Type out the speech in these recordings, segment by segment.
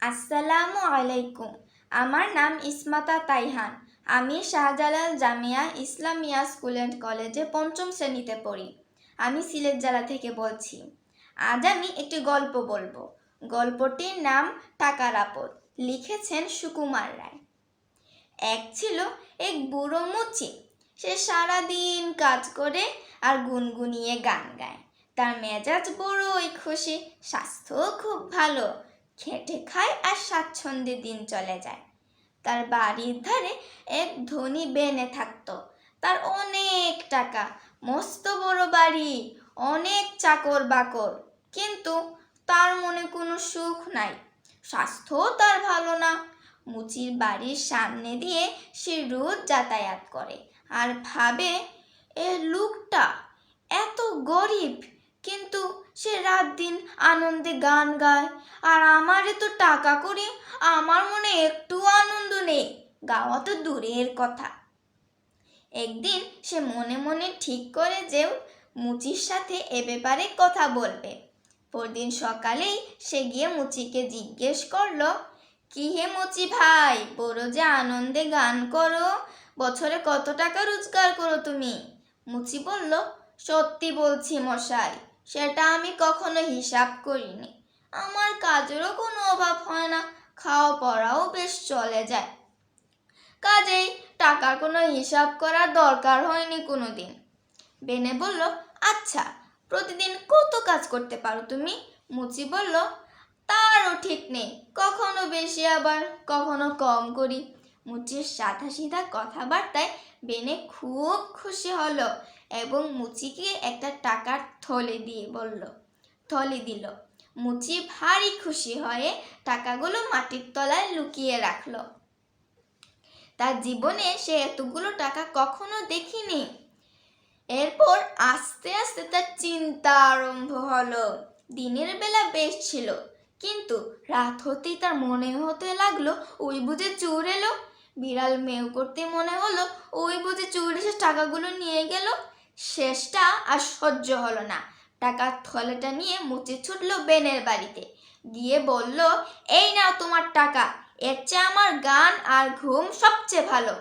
আসসালামু আলাইকুম। আমার নাম ইসমাতা তাইহান। আমি শাহজালাল জামিয়া ইসলামিয়া স্কুল অ্যান্ড কলেজে পঞ্চম শ্রেণীতে পড়ি। আমি সিলেট জেলা থেকে বলছি। আজ আমি একটি গল্প বলব। গল্পটির নাম টাকার আপদ। লিখেছেন সুকুমার রায়। এক ছিল এক বুড়ো মুচি। সে সারাদিন কাজ করে আর গুনগুনিয়ে গান গায়। তার মেজাজ বড়ই খুশি। স্বাস্থ্যও খুব ভালো। খেটে খায় আর স্বাচ্ছন্দ্যে দিন চলে যায়। তার বাড়ির ধারে এক ধনী বেনে থাকতো। তার অনেক টাকা, মস্ত বড় বাড়ি, অনেক চাকর বাকর কিন্তু তার মনে কোনো সুখ নাই। স্বাস্থ্যও তার ভালো না। মুচির বাড়ির সামনে দিয়ে সে রোজ যাতায়াত করে। আর ভাবে, এ লোকটা এত গরিব রাত দিন আনন্দে গান গায়। আর আমারে তো টাকা করি আমার মনে একটু আনন্দ নেই। গাওয়া তো দূরের কথা। একদিন সে মনে মনে ঠিক করে যে মুচির সাথে এ ব্যাপারে কথা বলবে। পরদিন সকালেই সে গিয়ে মুচিকে জিজ্ঞেস করল, কি হে মুচি ভাই, বড় যে আনন্দে গান করো, বছরে কত টাকা রোজগার করো তুমি? মুচি বলল, সত্যি বলছি মশাই সেটা আমি কখনো হিসাব করিনি। আমার কাজেরও কোনো অভাব হয় না খাওয়া পড়াও বেশ চলে যায়। কাজেই টাকার কোনো হিসাব করার দরকার হয়নি কোনো দিন বেনে বলল আচ্ছা প্রতিদিন কত কাজ করতে পারো তুমি? মুচি বলল, তারও ঠিক নেই, কখনো বেশি আবার, কখনো কম করি। মুচির সাদা সিধা কথাবার্তায় বেনে খুব খুশি হলো এবং মুচিকে একটা টাকার থলে দিয়ে বলল, থলে দিল। মুচি ভারী খুশি হয়ে টাকাগুলো মাটির তলায় লুকিয়ে রাখল। তার জীবনে সে এতগুলো টাকা কখনো দেখিনি। এরপর আস্তে আস্তে তার চিন্তা আরম্ভ হলো। দিনের বেলা বেশ ছিল, কিন্তু রাত হতেই তার মনে হতে লাগল, ওই বুঝে চোর এলো। বিড়াল মেউ করতে মনে হলো, ওই বুঝে চোর টাকাগুলো নিয়ে গেল। শেষটা আর সহ্য হলো না। টাকার থলেটা নিয়ে মুচি ছুটলো বেনের বাড়িতে। গিয়ে বলল, এই নাও তোমার টাকা, এর চেয়ে আমার গান আর ঘুম সবচেয়ে ভালো।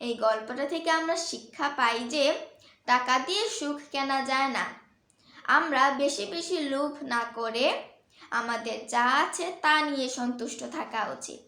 এই গল্পটা থেকে আমরা শিক্ষা পাই যে, টাকা দিয়ে সুখ কেনা যায় না। আমরা বেশি বেশি লোভ না করে আমাদের যা আছে তা নিয়ে সন্তুষ্ট থাকা উচিত।